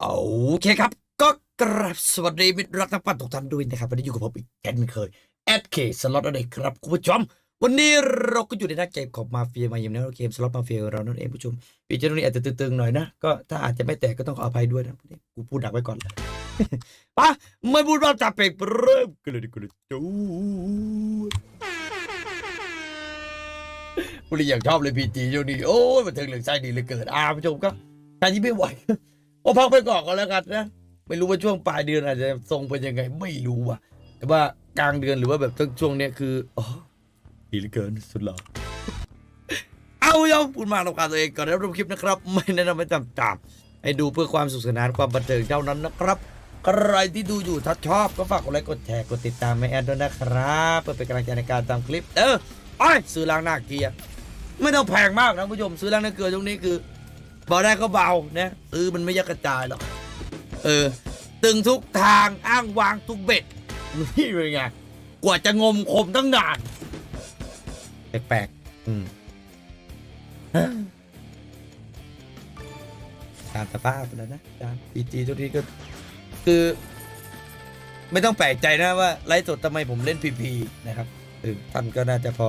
โอเคครับ ก็กราบสวัสดีมิตรรักนักปั่นทุกท่านด้วยนะครับ วันนี้อยู่กับผมอีกเช่นเคยแอดเคสล็อตนั่นเองครับคุณผู้ชม วันนี้เราก็อยู่ในหน้าเกมของมาเฟียมาอย่างนี้เกมสล็อตมาเฟียเรานั่นเองผู้ชมปีเจนนี้อาจจะตึงๆหน่อยนะ ก็ถ้าอาจจะไม่แตกก็ต้องขออภัยด้วยนะกูพูดดักไว้ก่อนปะไม่พูดว่าจับเป็กเริ่มกันเลยดีกว่าจูดกูเลยอยากชอบเลยพีจีช่วงนี้โอ้ยมันเทิงเหลืองไส้ดีเหลยเกิดอ่าผู้ชมก็ใครที่ไม่ไหว ก็พักไปก่อนก็แล้วกันนะไม่รู้ว่าช่วงปลายเดือนอาจจะทรงเป็นยังไงไม่รู้ว่ะ แต่ว่ากลางเดือนหรือว่าแบบช่วงเนี้ยคืออ๋อดีเหลือเกินสุดหล่อเอายอมพูดมาลงการตัวเองก่อนแล้วดูคลิปนะครับ ไม่แนะนำไม่จำตามให้ดูเพื่อความสุขสนานความบันเทิงเท่านั้นนะครับ ใครที่ดูอยู่ถ้าชอบก็ฝากกดไลค์กดแชร์กดติดตามแม่แอนด้วยนะครับเพื่อเป็นกำลังใจในการตามคลิป เออไอ้ยซื้อล้างหน้าเกียร์ไม่ต้องแพงมากนะผู้ชมซื้อล้างหน้าเกลือตรงนี้คือ เบาได้ก็เบานะซื้อมันไม่ยักกระจายหรอก เออ ตึงทุกทางอ้างวางทุกเบ็ดนี่เป็นไง กว่าจะงมคมตั้งนาน แปลกๆอืมฮะตามสภาพแล้วนะจานพีจีทุกทีก็ คือ ไม่ต้องแปลกใจนะว่าไลฟ์สดทำไมผมเล่นพีพีนะครับเออท่านก็น่าจะพอ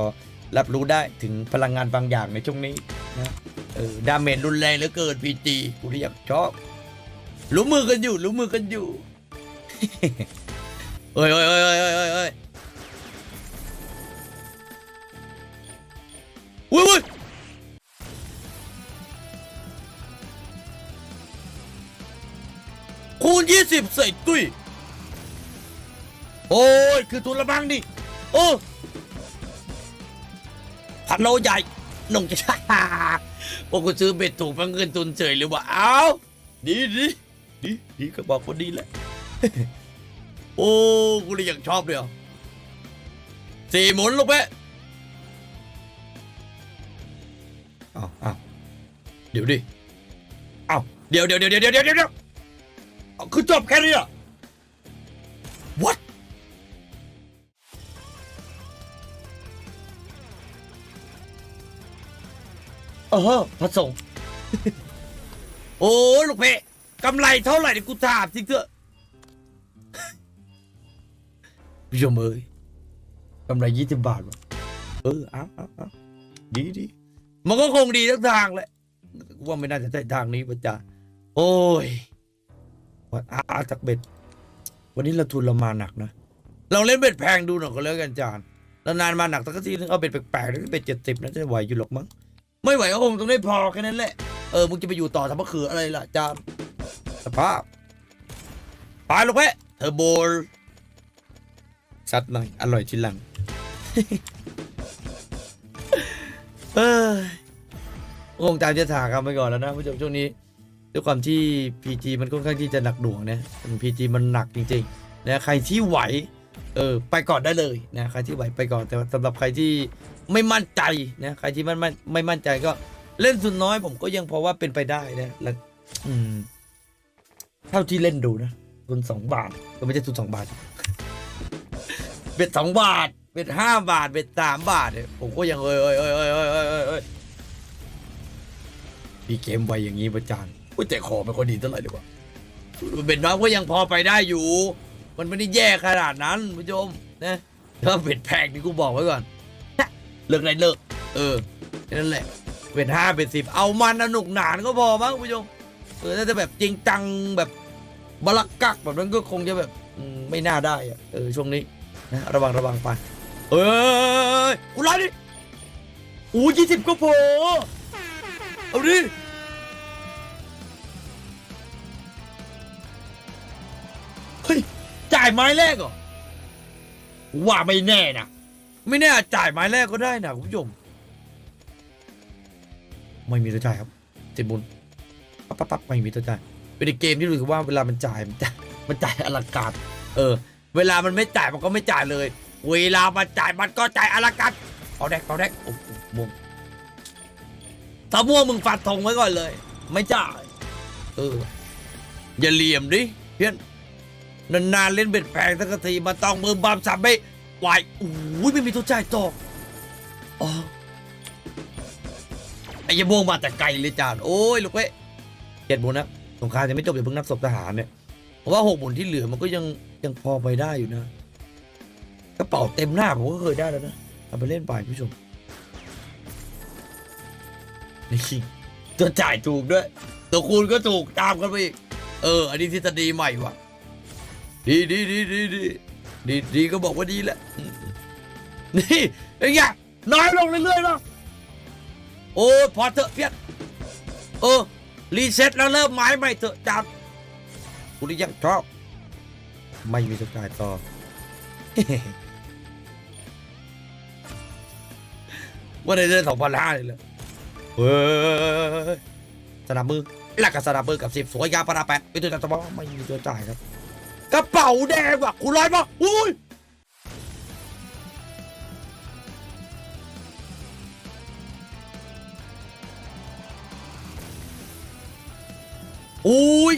รับรู้ได้ถึงพลังงานบางอย่างในช่วงนี้นะ เออดาเมจรุนแรงเหลือเกินพีจีกูที่อยากชอบรู้มือกันอยู่รู้มือกันอยู่เฮ้ยเฮ้ยเฮ้ยเฮ้ยเฮ้ยเฮ้ยอุ้ยอุ้ยคูณยี่สิบใส่ตุ้ยโอ้ย คือทุนละบังดิโอ้พันโลใหญ่หนงจะชาพวกกูซื้อเบ็ดถูกพังเงินทุนเฉยหรือว่าเอ้าดีดีดีดีก็บอกว่าดีแหละโอ้กูเลยอยังชอบเลยสี่หมุนลูกเป๊ะอ้าวอ้าวเดี๋ยวดิอ้าวเดี๋ยวเดี๋ยวเดี๋ยวเดี๋ยวเดี๋ยวเดี๋ยวเอาคือจบแค่นี้เรอะ เออพระสงฆ์โอ้ลูกเป๊ะกำไรเท่าไหร่เนี่ยกูถามจริงเถอะผู้ชมเอ้ยกำไรยี่สิบบาทวะเออเอาเอาเอาดีดีมันก็คงดีทั้งทางแหละว่าไม่น่าจะใช่ทางนี้ปะจ๊ะโอ้ยวัดอาจากเบ็ด วันนี้เราทุนเรามาหนักนะ เราเล่นเบ็ดแพงดูหน่อยก็แล้วกันจานแล้วนานมาหนักสักทีนึงเอาเบ็ดแปลกๆแล้วเบ็ดเจ็ดสิบน่าจะไหวอยู่หรอกมั้ง ไม่ไหวก็คงต้องได้พอแค่นั้นแหละ เออ มึงจะไปอยู่ต่อทำมะเขืออะไรล่ะจานสภาพไปลูกเพ่เทอร์โบลซัดหน่อย อร่อยทีหลัง เอ้ยคงตามจะถากันไปก่อนแล้วนะผู้ชมช่วงนี้ด้วยความที่ PG มันค่อนข้างที่จะหนักหน่วงนะ PG มันหนักจริงๆนะใครที่ไหว เออไปก่อนได้เลยนะใครที่ไหวไปก่อนแต่สำหรับใครที่ไม่มั่นใจนะใครที่มั่นไม่มั่นใจก็เล่นสุดน้อยผมก็ยังพอว่าเป็นไปได้นะแล้วเท่าที่เล่นดูนะทุนสองบาทก็ไม่ใช่ทุดสองบาทเบ็ดสองบาทเบ็ดห้าบาทเบ็ดสามบาทเนี่ยผมก็ยังเอ้ยเอ้ยเอ้ยเอ้ยเอ้ยเอ้ยเอ้ยเอ้ยมีเกมไวอย่างนี้ประจานอุ้ยแต่ขอไม่ค่ดีเท่าไหร่ดีกว่าเบ็ดน้อยก็ยังพอไปได้อยู่ มันไม่ได้แย่ขนาดนั้นผู้ชมนะถ้าเบ็ดแพงนี่กูบอกไว้ก่อนเลิกไรเลิก เออแค่นั่นแหละเบ็ดห้าเบ็ดสิบเอามันสนุกหนานก็พอมั้งผู้ชมเออถ้าจะแบบจริงจังแบบบลักกักแบบนั้นก็คงจะแบบไม่น่าได้อะเออช่วงนี้นะระวังระวังไปเอ้ยกูไล่ดิโอ้ยี่สิบก็พอเอาดิ ไม้แรกเหรอว่าไม่แน่นะ ไม่แน่จ่ายไม้แรกก็ได้นะคุณผู้ชม ไม่มีตัวจ่ายครับเจ็บบุญปั๊บปั๊บปั๊บไม่มีตัวจ่ายเป็นเกมที่รู้สึกว่าเวลามันจ่ายมันจ่ายมันจ่ายอลังการเออ เวลามันไม่จ่ายมันก็ไม่จ่ายเลย เวลามันจ่ายมันก็จ่ายอลังการเอาแดกเอาแดกโอ้โหม่วงถ้าม่วงมึงฟัดธงไว้ก่อนเลย ไม่จ่าย เออ อย่าเหลี่ยมดิเพื่อน นานๆเล่นเบ็ดแพงสักทีมาต้องมือบามสับไม่ไหวอุ้ยไม่มีตัวจ่ายต่ออ๋อไอ้ยาม่วงมาแต่ไกลเลยจานโอ้ยลูกเว้ยเจ็ดบุญนะสงครามยังไม่จบอย่าเพิ่งนับศพทหารเนี่ยเพราะว่าหกหมุนที่เหลือมันก็ยังยังพอไปได้อยู่นะกระเป๋าเต็มหน้าผมก็เคยได้แล้วนะเอาไปเล่นไปผู้ชมนี่ตัวจ่ายถูกด้วย ตัวคูณก็ถูกตามกันไปอีกเออ อันนี้ทฤษฎีใหม่ว่ะ ดีดีดีดีดีดีดีก็บอกว่าดีแหละนี่ไอ้เงี้ยน้อยลงเรื่อยๆเนาะโอ้พอเถอะเพี้ยนเออรีเซ็ตแล้วเริ่มไม้ใหม่เถอะจานกูนี่ยังชอบไม่มีสกายต่อว่าในเดือนสองพันห้าเลยเลยเฮ้ยสนับมือแล้วก็สนับมือกับสิบสวยงาปราแปดไม่ตัวจ่ายต่อไม่มีตัวจ่ายครับ ระเป๋าแดงว่ะคุณร้อยปะอุ้ยอุ้ย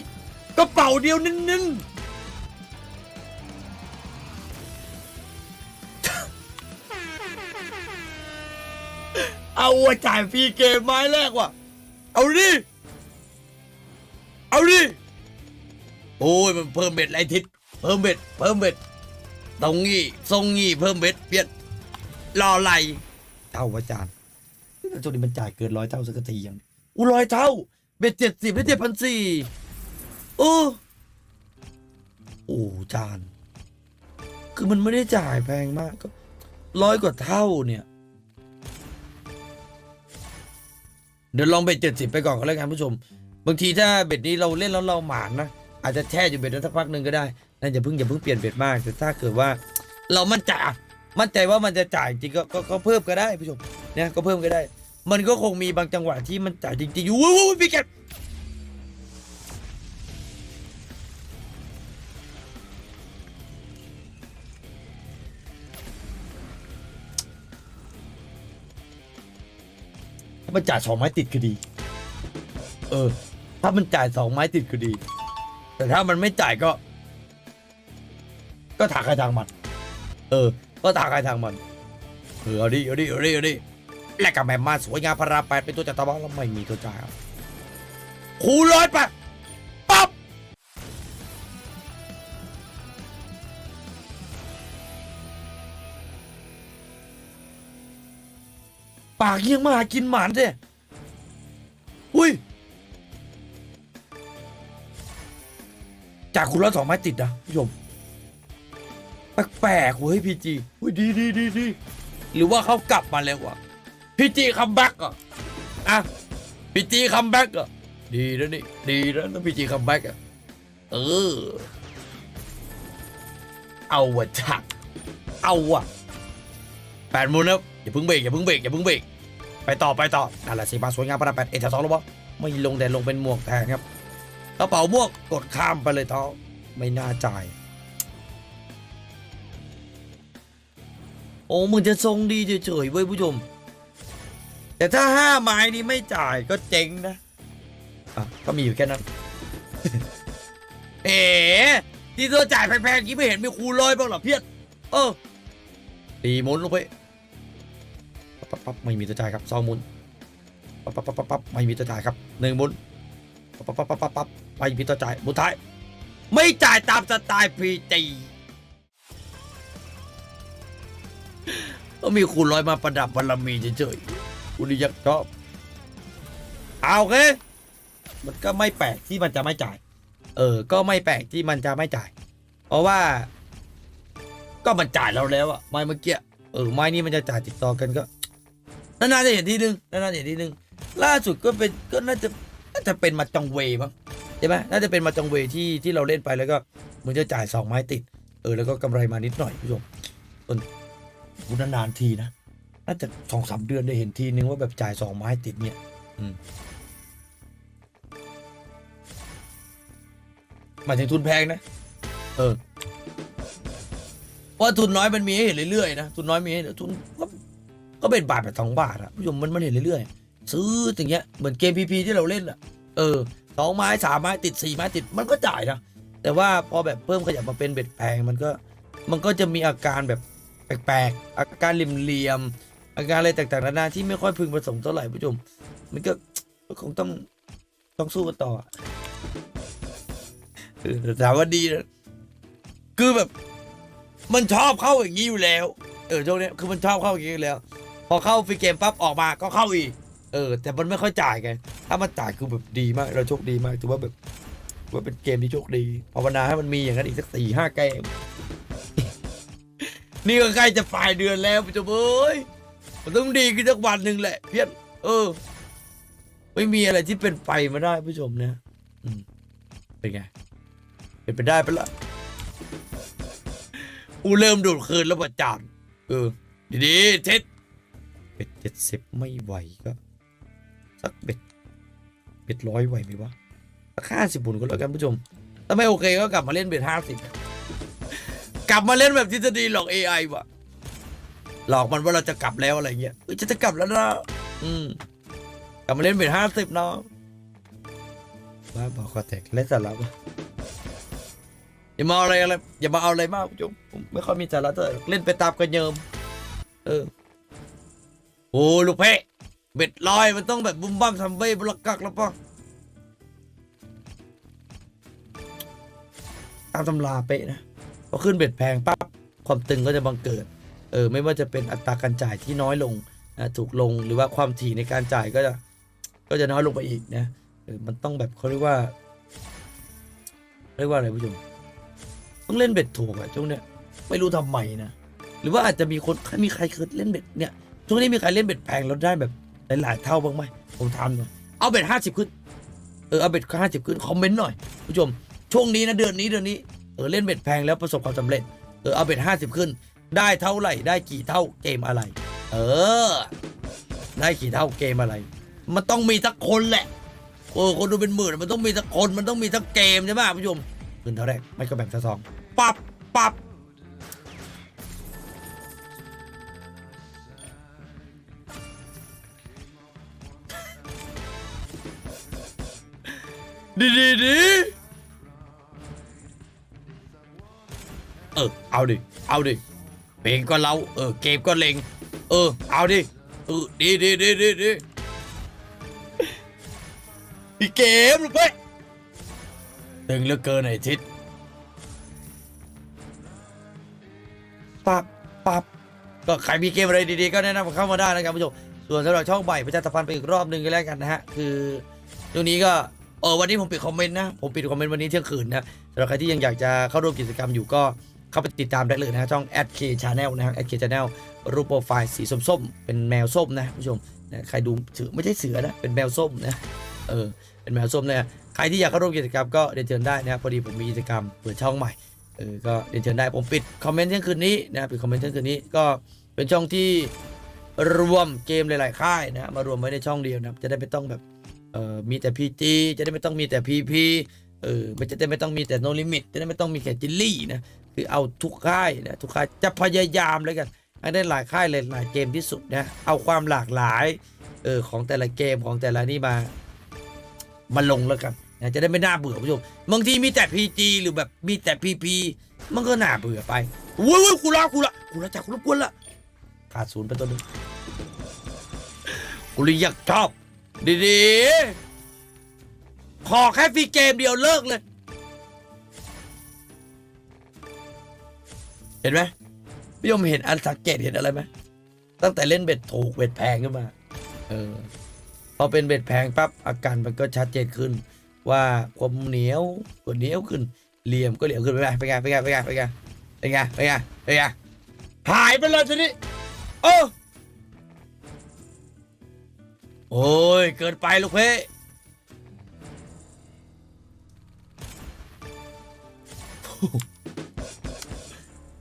กระเป๋าเดียวนิ่นๆเอาจ่ายฟรีเกมไม้แรกว่ะ เอาดิ เอาดิ โอ้ยมันเพิ่มเบ็ดไรทิศเพิ่มเบ็ด เพิ่มเบ็ดตรงงี้ทรงงี้เพิ่มเบ็ดเปลี่ยนรอไหลเท่าอาจารย์แล้วจุดนี้มันจ่ายเกินร้อยเท่าสักทียังอู้ร้อยเท่า เบ็ดเจ็ดสิบได้เจ็ดพันสี่โอ้โอ้จาน คือมันไม่ได้จ่ายแพงมากก็ร้อยกว่าเท่าเนี่ย เดี๋ยวลองเบ็ดเจ็ดสิบไปก่อนก็แล้วกันผู้ชม บางทีถ้าเบ็ดนี้เราเล่นแล้วเราหมานนะ อาจจะแช่อยู่เบ็ดนั้นสักพักหนึ่งก็ได้นั่นอย่าเพิ่งอย่าเพิ่งเปลี่ยนเบ็ดมาก แต่ถ้าเกิดว่า เรามั่นใจอะมั่นใจว่ามันจะจ่ายจริงก็ก็ก็เพิ่มก็ได้ผู้ชมเนี่ยก็เพิ่มก็ได้ มันก็คงมีบางจังหวะที่มันจ่ายจริงๆอยู่วู้วู้พี่แกตถ้ามันจ่ายสองไม้ติดก็ดี เออ ถ้ามันจ่ายสองไม้ติดก็ดี แต่ถ้ามันไม่จ่ายก็ ก็ถากใครทางมัน เออ ก็ถากใครทางมัน เออเอาดิเอาดิเอาดิเอาดิแลกกับแมมมาสวยงามพระราแปดเป็นตัวจัตวาแล้วไม่มีตัวจ่ายครับคูร้อยไปปั๊บปากเยี่ยงมาหากินหมานสิ จากคุณร้อยสองไม้ติดนะผู้ชมแปลกๆเว้ยพีจีอุ้ยดีดีดีดีหรือว่าเขากลับมาแล้ววะพีจีคัมแบ็กอะอะพีจีคัมแบ็กอะดีแล้วนี่ดีแล้วนะพีจีคัมแบ็กอะเออ เอาวะจักเอาวะแปดมูลแล้วอย่าเพิ่งเบรกอย่าเพิ่งเบรกอย่าเพิ่งเบรกไปต่อไปต่อนั่นแหละสีมาสวยงามประดับแปดเอ็ดสองแล้ววะไม่ลงแต่ลงเป็นหมวกแทนครับ กระเป๋าม่วงกดข้ามไปเลยท้อไม่น่าจ่าย โอ้มึงจะทรงดีเฉยๆเว้ยผู้ชม แต่ถ้าห้าไม้นี้ไม่จ่ายก็เจ๊งนะอะก็มีอยู่แค่นั้น เอ๋ที่ตัวจ่ายแพงๆกี้ไม่เห็นมีคูณร้อยบ้างเหรอเพี้ยนเออตีหมุนลงไปปั๊บปั๊บไม่มีตัวจ่ายครับสองหมุนปั๊บปั๊บปั๊บปั๊บปั๊บไม่มีตัวจ่ายครับหนึ่งหมุน ปั๊บปั๊บปั๊บปั๊บปั๊บไปพี่ต่อจ่ายบุท้าย ไม่จ่ายตามสไตล์พีจีก็มีคูณร้อยมาประดับบารมีเฉยๆคุณดิยักชอบเอาโอเคมันก็ไม่แปลกที่มันจะไม่จ่าย เออ ก็ไม่แปลกที่มันจะไม่จ่าย เพราะว่า ก็มันจ่ายเราแล้วอะไม้เมื่อกี้ เออ ไม้นี้มันจะจ่ายติดต่อกันก็ นานๆจะเห็นทีนึง นานๆจะเห็นทีนึง ล่าสุดก็เป็น ก็น่าจะ น่าจะเป็นมาจองเวมั้งใช่ไหมน่าจะเป็นมาจองเวที่ที่เราเล่นไปแล้วก็มันจะจ่ายสองไม้ติด เออแล้วก็กำไรมานิดหน่อยผู้ชมต้นนานๆทีนะน่าจะสองสามเดือนได้เห็นทีนึงว่าแบบจ่ายสองไม้ติดเนี่ย อืมหมายถึงทุนแพงนะ เออเพราะว่าทุนน้อยมันมีให้เห็นเรื่อยๆนะ ทุนน้อยมีให้ทุนก็ก็เป็นบาทแบบสองบาทอะผู้ชมมันมันเห็นเรื่อยๆ ซื้ออย่างเงี้ยเหมือนเกมพีพีที่เราเล่นอะเออสองไม้สามไม้ติดสี่ไม้ติดมันก็จ่ายนะแต่ว่าพอแบบเพิ่มขยับมาเป็นเบ็ดแพงมันก็มันก็จะมีอาการแบบแปลกๆอาการเหลี่ยมๆอาการอะไรต่างๆนานาที่ไม่ค่อยพึงประสงค์เท่าไหร่ผู้ชมมันก็คงต้องต้องสู้กันต่อแต่ถามว่าดีนะคือแบบ มันชอบเข้าอย่างนี้อยู่แล้ว เออช่วงเนี้ยคือมันชอบเข้าอย่างนี้อยู่แล้ว พอเข้าฟรีเกมปั๊บออกมาก็เข้าอีก เออ แต่มันไม่ค่อยจ่ายไง ถ้ามันจ่ายคือแบบดีมาก เราโชคดีมากถือว่าแบบว่าเป็นเกมที่โชคดีภาวนาให้มันมีอย่างนั้นอีกสักสี่ห้าเกม นี่ก็ใกล้จะปลายเดือนแล้วพี่เจ้าเอ้ยมันต้องดีขึ้นสักวันหนึ่งแหละ เพี้ยน เออ ไม่มีอะไรที่เป็นไปมาได้ผู้ชมนะอืมเป็นไง เป็นไปได้ปะล่ะอูเริ่มดูดคืนแล้วประจานเออ ดีๆเท็ดเบ็ดเจ็ดสิบไม่ไหวก็ สักเบ็ดเบ็ดร้อยไหวไหมวะสักห้าสิบบุญก็แล้วกันผู้ชมถ้าไม่โอเคก็กลับมาเล่นเบ็ดห้าสิบกลับมาเล่นแบบทฤษฎีหลอก AI วะหลอกมันว่าเราจะกลับแล้วอะไรเงี้ยเอ้ยจะจะกลับแล้วนะอืมกลับมาเล่นเบ็ดห้าสิบเนาะบ้าบอกคอแตกเล่นสาระปะอย่ามาเอาอะไรอะไรอย่ามาเอาอะไรมากผู้ชมผมไม่ค่อยมีสาระเท่าไหร่เล่นไปตามกันเยิมเออโอ้ลูกเพ่ เบ็ดลอยมันต้องแบบบุ้มบ้ามทำเบ้บลักกักแล้วปะตามตำราเป๊ะนะพอขึ้นเบ็ดแพงปั๊บความตึงก็จะบังเกิด เออ ไม่ว่าจะเป็นอัตราการจ่ายที่น้อยลงนะถูกลงหรือว่าความถี่ในการจ่ายก็จะ ก็จะน้อยลงไปอีกนะเออมันต้องแบบเขาเรียกว่าเรียกว่าอะไรผู้ชมต้องเล่นเบ็ดถูกอะช่วงเนี้ยไม่รู้ทำไมนะหรือว่าอาจจะมีคนมีใครเคยเล่นเบ็ดเนี่ยช่วงนี้มีใครเล่นเบ็ดแพงแล้วได้แบบ หลายๆเท่าบ้างไหมผมทำหน่อยเอาเบ็ดห้าสิบขึ้น เออเอาเบ็ดห้าสิบขึ้นคอมเมนต์หน่อยผู้ชมช่วงนี้นะเดือนนี้เดือนนี้เออเล่นเบ็ดแพงแล้วประสบความสำเร็จเออเอาเบ็ดห้าสิบขึ้น ได้เท่าไหร่ได้กี่เท่าเกมอะไร เออ ได้กี่เท่าเกมอะไร มันต้องมีสักคนแหละเออคนดูเป็นหมื่นมันต้องมีสักคนมันต้องมีสักเกมใช่ไหมผู้ชมขึ้นเท่าแรกไม่ก็แบ่งซะสองปับปับ ดีดีดีเออ เอาดิ เอาดิ เพลงก็เราเออ เกมก็เล็ง เออ เอาดิ เออ ดีดีดีดีดีอีเกมลูกเป้ยตึงเหลือเกินไอ้ทิศปับปับก็ใครมีเกมอะไรดีๆ ก็แนะนำเข้ามาได้นะครับผู้ชม ส่วนสำหรับช่องใหม่ประชาสัมพันธ์ไปอีกรอบหนึ่งก็แล้วกันนะฮะ คือช่วงนี้ก็ เออวันนี้ผมปิดคอมเมนต์นะ ผมปิดคอมเมนต์วันนี้เที่ยงคืนนะสำหรับใครที่ยังอยากจะเข้าร่วมกิจกรรมอยู่ก็เข้าไปติดตามได้เลยนะช่อง @k channel นะครับ @k channel รูปโปรไฟล์สีส้มๆเป็นแมวส้มนะผู้ชมนะใครดูเสือไม่ใช่เสือนะเป็นแมวส้มนะเออเป็นแมวส้มนะใครที่อยากเข้าร่วมกิจกรรมก็เรียนเชิญได้นะครับพอดีผมมีกิจกรรมเปิดช่องใหม่เออก็เรียนเชิญได้ผมปิดคอมเมนต์เที่ยงคืนนี้นะปิดคอมเมนต์เที่ยงคืนนี้ก็เป็นช่องที่รวมเกมหลายๆค่ายนะมารวมไว้ในช่องเดียวนะจะได้ไม่ต้องแบบ เอ่อมีแต่พีจีจะได้ไม่ต้องมีแต่พีพีเออมันจะได้ไม่ต้องมีแต่โนลิมิตจะได้ไม่ต้องมีแค่จิลลี่นะคือเอาทุกค่ายนะทุกค่ายจะพยายามเลยกันให้ได้หลายค่ายเลยหลายเกมที่สุดนะเอาความหลากหลายเออของแต่ละเกมของแต่ละนี่มามาลงแล้วกันนะจะได้ไม่น่าเบื่อผู้ชมบางทีมีแต่พีจีหรือแบบมีแต่พีพีมันก็น่าเบื่อไปวุ้ยวุ้ยกูละกูละกูละจากกูรบกวนละขาดศูนย์ไปตัวหนึงกูเลยอยากชอบ ดีๆ ขอแค่ฟรีเกมเดียวเลิกเลย เห็นไหมพี่ยมเห็นอันสังเกตเห็นอะไรไหมตั้งแต่เล่นเบ็ดถูกเบ็ดแพงขึ้นมา เออ พอเป็นเบ็ดแพงปั๊บอาการมันก็ชัดเจนขึ้น ว่าความเหนียวก็เหนียวขึ้น เหลี่ยมก็เหลี่ยมขึ้นไปไปไงไปไงไปไงไปไงไปไงไปไงไปไงหายไปเลยทีนี้เออ โอ้ย เกินไปลูกเพ่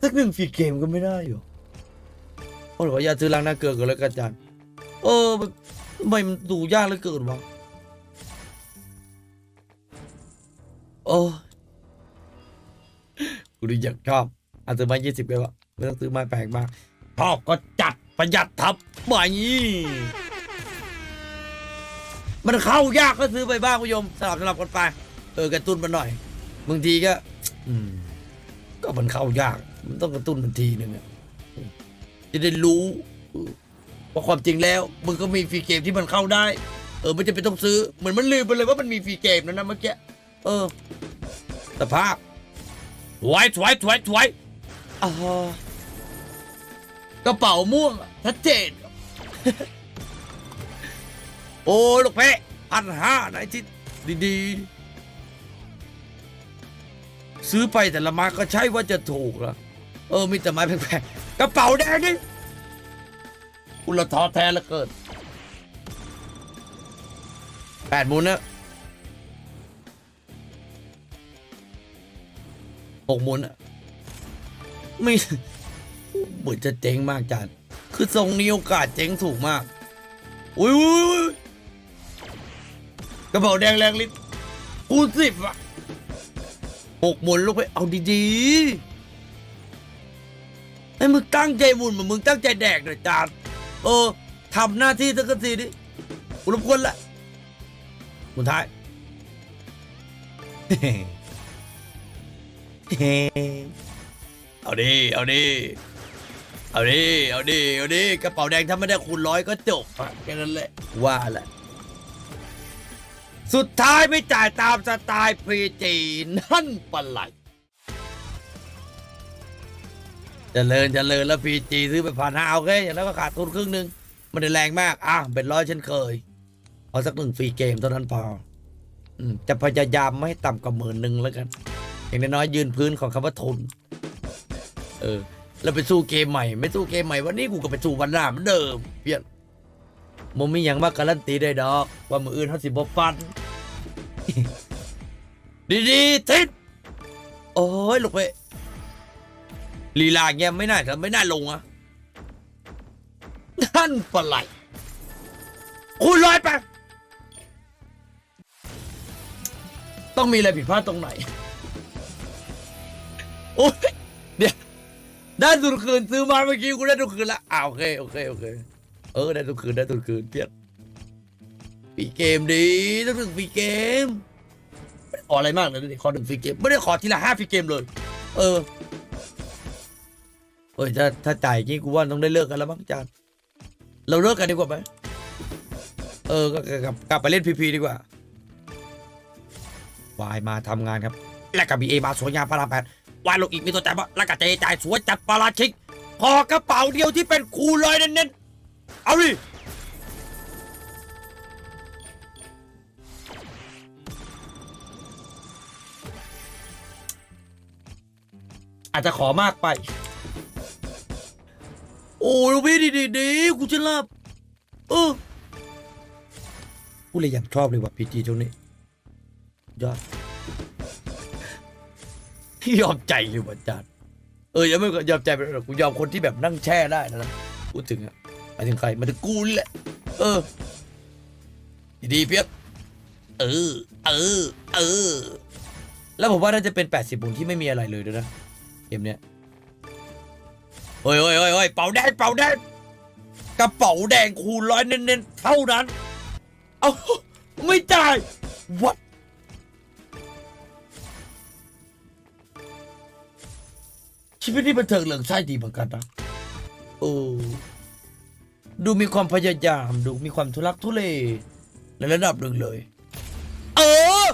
สักหนึ่งฟรีเกมก็ไม่ได้อยู่โอ้หรือว่าอย่าซื้อล้างหน้าเกลือกันแล้วกันจานเออทำไมมันดูยากเหลือเกินวะโอ้กูดูอยากชอบอาจจะมายี่สิบเลยวะไม่ต้องซื้อไม้แพงมากชอบก็จัดประหยัดทับไป มันเข้ายากก็ซื้อไปบ้างผู้ชมสลับสลับกันไปเออกระตุ้นมันหน่อยบางทีก็ อืม ก็มันเข้ายาก มันต้องกระตุ้นมันทีหนึ่งอะจะได้รู้ว่าความจริงแล้วมึงก็มีฟรีเกมที่มันเข้าได้ เออไม่จะเป็นต้องซื้อเหมือนมันลืมไปเลยว่ามันมีฟรีเกมนั่นนะเมื่อกี้เออสภาพสวยสวยสวยสวยอ่ากระเป๋าม่วงอะชัดเจน โอ้ลูกเพ่พันห้าไหนที่ดีๆ ซื้อไปแต่ละไม้ก็ใช่ว่าจะถูกละเออมีแต่ไม้แพงๆกระเป๋าแดงนี่อุลท้อแท้ลือเกินแปดมุนนะหกหมุนอะไม่เหมือนจะเจ๊งมากจานคือทรงนี้โอกาสเจ๊งถูกมาก อุ้ยอยอย ระเป๋าแดงแรงลิ้นคูณสิบอะหกหมุนลูกไปเอาดีๆให้มึงตั้งใจหมุนเหมือนมึงตั้งใจแดกหน่อยจานเออทำหน้าที่สักทีดิกูรบกวนละหมุนท้ายเอาดิเอาดิเอาดิเอาดิเอาดิกระเป๋าแดงถ้าไม่ได้คูณร้อยก็จบแค่นั้นแหละว่าแหละ สุดท้ายไม่จ่ายตามสไตล์พีจีนั่นปะไหลเจะเลินจะเลินแล้วพีจีซื้อไปพันห้าโอเคอย่างนั้นก็ขาดทุนครึ่งหนึ่งมันได้แรงมาก อะเป็นร้อยเช่นเคยเอาสักหนึ่งฟรีเกมเท่านั้นพออืมจะพยายามไม่ให้ต่ำกว่าหมื่นหนึ่งแล้วกัน อย่างน้อยๆยืนพื้นของคำว่าทุน เออ แล้วไปสู้เกมใหม่ ไม่สู้เกมใหม่วันนี้กูก็ไปสู้วันหน้าเหมือนเดิมเพี้ยน มมีอย่างมาการันตีได้ดอก ว่ามืออื่นเขาสิบฟันดีๆทิศโอ้ยลูกเป้ลีลาเงี้ยไม่น่าจะไม่น่าลงอะนั่นปะไหลคุณลอยไป ต้องมีอะไรผิดพลาดตรงไหน โอ้ยเดี๋ยวได้ทุนคืนซื้อมาเมื่อกี้กูได้ทุนคืนละอ่าโอเค โอเค โอเค เออได้ทุนคืนได้ทุนคืนเพี้ยนฟรีเกมดีต้องถึงฟรีเกมไม่ได้ขออะไรมากเลยดิขอหนึ่งฟรีเกมไม่ได้ขอทีละห้าฟรีเกมเลย เออเฮ้ยถ้าถ้าจ่ายอย่างงี้กูว่าต้องได้เลิกกันแล้วมั้งจานเราเลิกกันดีกว่าไหมเออก็กลับกลับไปเล่นพีพีดีกว่าวายมาทำงานครับ และกับบีเอมาสวยงามพาราแปดวายลงอีกมีตัวจ่ายบ้างและกับเจจ่ายสวยจัดปาราชิกพอกระเป๋าเดียวที่เป็นคูลอยเน้นๆ เอาดิอาจจะขอมากไป โอ้ยพี่ดีดีกูจะลับ เออกูเลยยังชอบเลยว่ะพีจีตรงนี้ ยอดที่ยอมใจอยู่เหมือนกันเออยังไม่ยอมใจไปหรอกกูยอมคนที่แบบนั่งแช่ได้นะพูดถึงอะ มายถึงใครมาถึงกูแหละเออ ดีเพียบเออ เออ เออ แล้วผมว่าน่าจะเป็น 80บุญที่ไม่มีอะไรเลยด้วยนะเกมเนี้ยเฮ้ยเฮ้ยเฮ้ยเฮ้ยเป๋าแดงเป๋าแดงกระเป๋าแดงคูณร้อยเน้นๆเท่านั้น เอาไม่จ่าย what ชีวิตนี้บันเทิงเหลืองไส้ดีเหมือนกันนะโอ้ ดูมีความพยายาม ดูมีความทุลักทุเลในระดับหนึ่งเลย เออ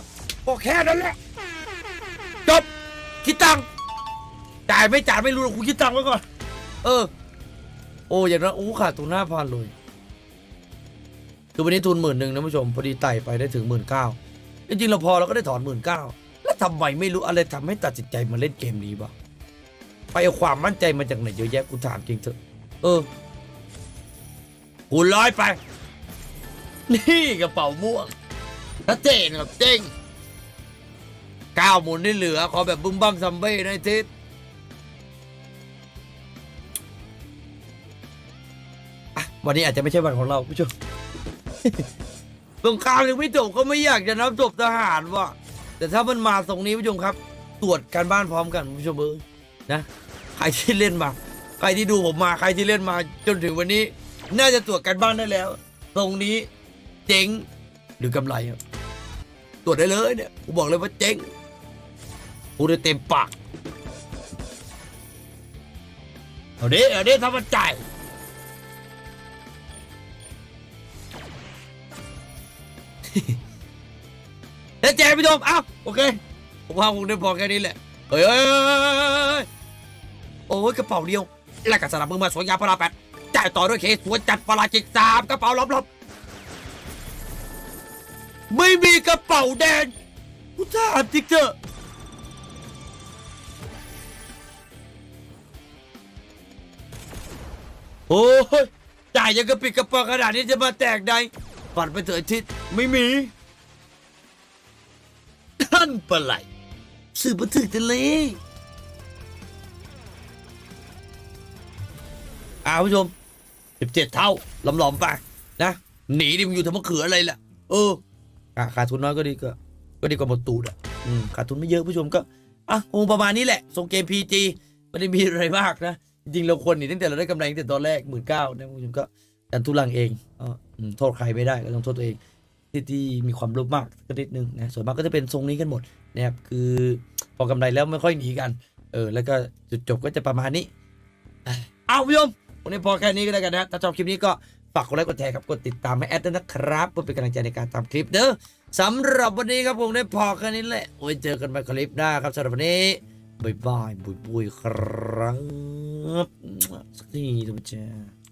ก็แค่นั้นแหละ จบ คิดตังค์จ่ายไม่จ่ายไม่รู้หรอกกูคิดตังค์ไว้ก่อน เออ โอ้อย่างนั้นโอ้ขาดทุนห้าพันเลย คือวันนี้ทุนหมื่นหนึ่งนะผู้ชม พอดีไต่ไปได้ถึงหมื่นเก้าจริงๆเราพอเราก็ได้ถอนหมื่นเก้าแล้วทำไมไม่รู้อะไรทำให้ตัดสินใจมาเล่นเกมนี้วะไปเอาความมั่นใจมาจากไหนเยอะแยะกูถามจริงเถอะ เออ กูร้อยไป นี่กระเป๋าม่วงชัดเจนกับเจ้งก้าวหมุนที่เหลือ ขอแบบบึ้มบั้มซัมเบ้หนทิศวันนี้อาจจะไม่ใช่วันของเราผู้ชมสงครามยังไม่จบก็ไม่อยากจะนับจบทหารว่ะแต่ถ้ามันมาตรงนี้ผู้ชมครับ ตรวจการบ้านพร้อมกันผู้ชมเอ้ยนะ ใครที่เล่นมา ใครที่ดูผมมา ใครที่เล่นมาจนถึงวันนี้ น่าจะตรวจการบ้านได้แล้ว ตรงนี้เจ๊งหรือกำไรครับตรวจได้เลยเนี่ยกูบอกเลยว่าเจ๊งกูได้เต็มปากเอาดิเอาดิทำมันจ่ายแล้วแจกผู้ชมอ้าวโอเค ผมว่าคงได้พอแค่นี้แหละเฮ้ยโอ้ยกระเป๋าเดียวแล้วก็สนับมือมาสวยงามพลาแปด จ่ายต่อด้วยเคสวยจัดพลาจิกสามกระเป๋าล้อมๆไม่มีกระเป๋าแดงกูถามจริงเถอะโอ้ยจ่ายยังกระปิดกระเป๋าขนาดนี้จะมาแตกได้ฝันไปเถอะทิตย์ไม่มี ท่านปลาไหลสื่อบันทึกทะเลอ่าผู้ชม สิบเจ็ดเท่าหลอมๆไปนะหนีดิมอยู่ทำมะเขืออะไรล่ะเอออะขาดทุนน้อยก็ดีก็ก็ดีกว่าหมดตูดอะอืมขาดทุนไม่เยอะผู้ชมก็อะคงประมาณนี้แหละส่งเกมพีจีไม่ได้มีอะไรมากนะจริงเราควรหนีตั้งแต่เราได้กำไรตั้งแต่ตอนแรกหมื่นเก้านะผู้ชมก็ดันทุลังเองอ๋อโทษใครไม่ได้ก็ต้องโทษตัวเองที่ที่มีความโลภมากก็นิดนึงนะส่วนมากก็จะเป็นทรงนี้กันหมดนะครับคือพอกำไรแล้วไม่ค่อยหนีกัน เออ แล้วก็จุดจบก็จะประมาณนี้ เอาผู้ชม วันนี้พอแค่นี้ก็แล้วกันนะถ้าชอบคลิปนี้ก็ฝากกดไลค์กดแชร์ครับกดติดตามให้แอดด้วยนะครับเพื่อเป็นกำลังใจในการทำคลิปเด้อสำหรับวันนี้ครับผมได้พอแค่นี้แหละไว้เจอกันใหม่คลิปหน้าครับสำหรับวันนี้บายบายบุยบุยครับสักทีทุกท่าน